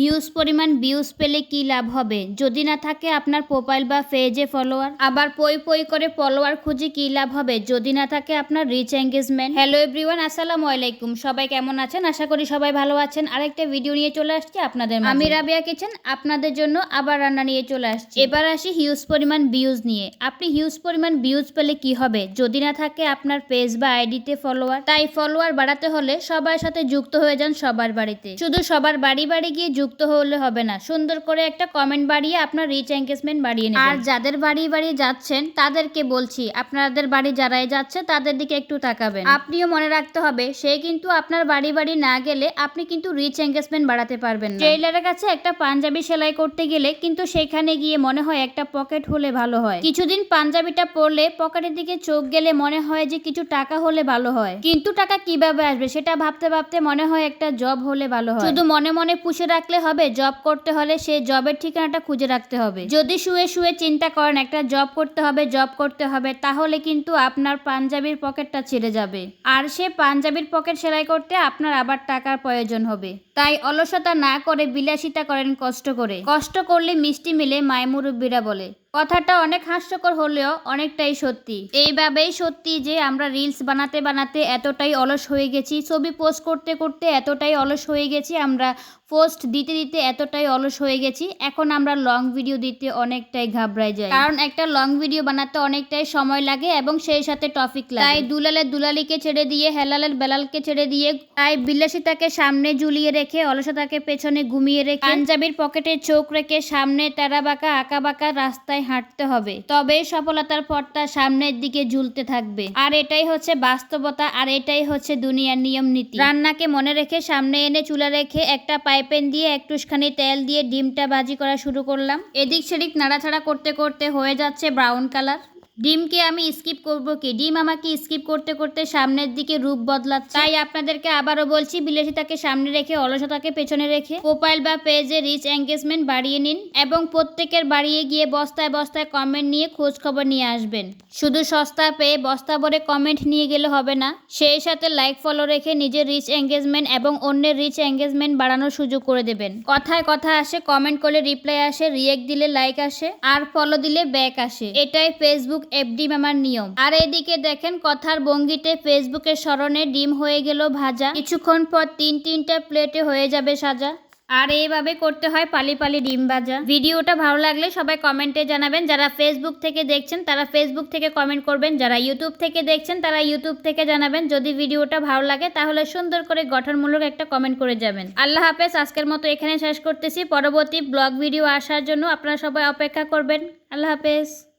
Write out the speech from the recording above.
Huge পরিমাণ views পেলে কি লাভ হবে? যদি না থাকে আপনার প্রোফাইল বা পেজে ফলোয়ার আবার পই পই করে ফলোয়ার খুঁজে কি লাভ হবে? যদি না থাকে আপনার রিচ এঙ্গেজমেন্ট হ্যালো এভরিওয়ান আসসালামু আলাইকুম। সবাই কেমন আছেন? আশা করি সবাই ভালো আছেন। আরেকটা ভিডিও নিয়ে চলে আসছি আপনাদের। আমি রাবিয়া কিচেন, আপনাদের জন্য আবার রান্না নিয়ে চলে আসছি। এবার আসি হিউজ পরিমাণ ভিউজ নিয়ে। আপনি হিউজ পরিমাণ ভিউজ পেলে কি হবে? যদি না থাকে আপনার পেজ বা আইডিতে ফলোয়ার তাই ফলোয়ার বাড়াতে হলে সবার সাথে যুক্ত হয়ে যান সবার বাড়িতে। শুধু সবার বাড়ি বাড়ি গিয়ে যুক্ত হলে হবে না। সুন্দর করে একটা কমেন্ট বাড়িয়ে আপনার রিচ এঙ্গেজমেন্ট বাড়িয়ে নেবেন। আর যাদের বাড়ি বাড়ি যাচ্ছেন তাদেরকে বলছি আপনাদের বাড়ি যারাই যাচ্ছে তাদের দিকে একটু তাকাবেন। আপনিও মনে রাখতে হবে সে কিন্তু আপনার বাড়ি বাড়ি না গেলে আপনি কিন্তু রিচ এঙ্গেজমেন্ট বাড়াতে পারবেন না। টেইলারের কাছে একটা পাঞ্জাবি সেলাই করতে গেলে কিন্তু সেখানে গিয়ে মনে হয় একটা পকেট হলে ভালো হয়। কিছুদিন পাঞ্জাবিটা পরলে পকেটের দিকে চোখ গেলে মনে হয় যে কিছু টাকা হলে ভালো হয়। কিন্তু টাকা কীভাবে আসবে সেটা ভাবতে ভাবতে মনে হয় একটা জব হলে ভালো হয়। শুধু মনে মনে পুষে রাখলে হবে জব করতে হলে সেই জবের ঠিকানাটা খুঁজে রাখতে হবে। যদি শুয়ে শুয়ে চিন্তা করেন একটা জব করতে হবে জব করতে হবে, তাহলে কিন্তু আপনার পাঞ্জাবির পকেটটা ছিঁড়ে যাবে। আর সে পাঞ্জাবির পকেট সেলাই করতে আপনার আবার টাকার প্রয়োজন হবে। তাই অলসতা না করে বিলাসিতা করেন কষ্ট করে। কষ্ট করলে মিষ্টি মিলে মায় মুরব্বীরা বলে কথাটা অনেক হাস্যকর হলেও অনেকটাই সত্যি। এইভাবেই সত্যি যে আমরা রিলস বানাতে বানাতে এতটাই অলস হয়ে গেছি, ছবি পোস্ট করতে করতে এতটাই অলস হয়ে গেছি, আমরা পোস্ট দিতে দিতে এতটাই অলস হয়ে গেছি, এখন আমরা লং ভিডিও দিতে অনেকটাই ঘাবড়াই যাই। কারণ একটা লং ভিডিও বানাতে অনেকটাই সময় লাগে এবং সেই সাথে টপিক লাগে। তাই দুলালের দুলালিকে ছেড়ে দিয়ে, হেলালের বেলালকে ছেড়ে দিয়ে, তাই বিলাসিতাকে সামনে ঝুলিয়ে রেখে, অলসতাকে পেছনে ঘুমিয়ে রেখে, পাঞ্জাবির পকেটে চোখ রেখে সামনে তেরা বাঁকা আঁকা বাঁকা রাস্তায় হাঁটতে হবে। তবেই সফলতার পথটা সামনের দিকে ঝুলতে থাকবে। আর এটাই হচ্ছে বাস্তবতা, আর এটাই হচ্ছে দুনিয়ার নিয়ম নীতি। রান্নাকে মনে রেখে সামনে এনে চুলা রেখে একটা পাইপেন দিয়ে একটুখানি তেল দিয়ে ডিমটা বাজি করা শুরু করলাম। এদিক সেদিক নাড়াছাড়া করতে করতে হয়ে যাচ্ছে ব্রাউন কালার। ডিমকে আমি স্কিপ করব কি? ডিম আমাকে স্কিপ করতে করতে সামনের দিকে রূপ বদলাচ্ছে। তাই আপনাদেরকে আবারও বলছি, বিলাসিতাকে সামনে রেখে, অলসতাকে পেছনে রেখে, প্রোফাইল বা পেজে রিচ এঙ্গেজমেন্ট বাড়িয়ে নিন এবং প্রত্যেকের বাড়িয়ে গিয়ে বস্তায় বস্তায় কমেন্ট নিয়ে খোঁজ খবর নিয়ে আসবেন। শুধু সস্তা পেয়ে বস্তা ভরে কমেন্ট নিয়ে গেলে হবে না, সেই সাথে লাইক ফলো রেখে নিজের রিচ এঙ্গেজমেন্ট এবং অন্যের রিচ এঙ্গেজমেন্ট বাড়ানোর সুযোগ করে দেবেন। কথায় কথা আসে কমেন্ট করলে রিপ্লাই আসে রিয়েক্ট দিলে লাইক আসে, আর ফলো দিলে ব্যাক আসে। এটাই ফেসবুক এফডি মামার নিয়ম। আর এদিকে দেখেন, কথার ভঙ্গিতে ফেসবুকের স্মরণে ডিম হয়ে গেল ভাজা। কিছুক্ষণ পর তিন তিনটা প্লেটে হয়ে যাবে সাজা। আর এইভাবে করতে হয় পালি পালি ডিম ভাজা। ভিডিওটা ভালো লাগলে সবাই কমেন্টে জানাবেন। যারা ফেসবুক থেকে দেখছেন, তারা ফেসবুক থেকে কমেন্ট করবেন। যারা ইউটিউব থেকে দেখছেন, তারা ইউটিউব থেকে জানাবেন। যদি ভিডিওটা ভালো লাগে, তাহলে সুন্দর করে গঠনমূলক একটা কমেন্ট করে যাবেন। আল্লাহ হাফেজ, আজকের মতো এখানে শেষ করতেছি। পরবর্তী ব্লগ ভিডিও আসার জন্য আপনারা সবাই অপেক্ষা করবেন। আল্লাহ হাফেজ।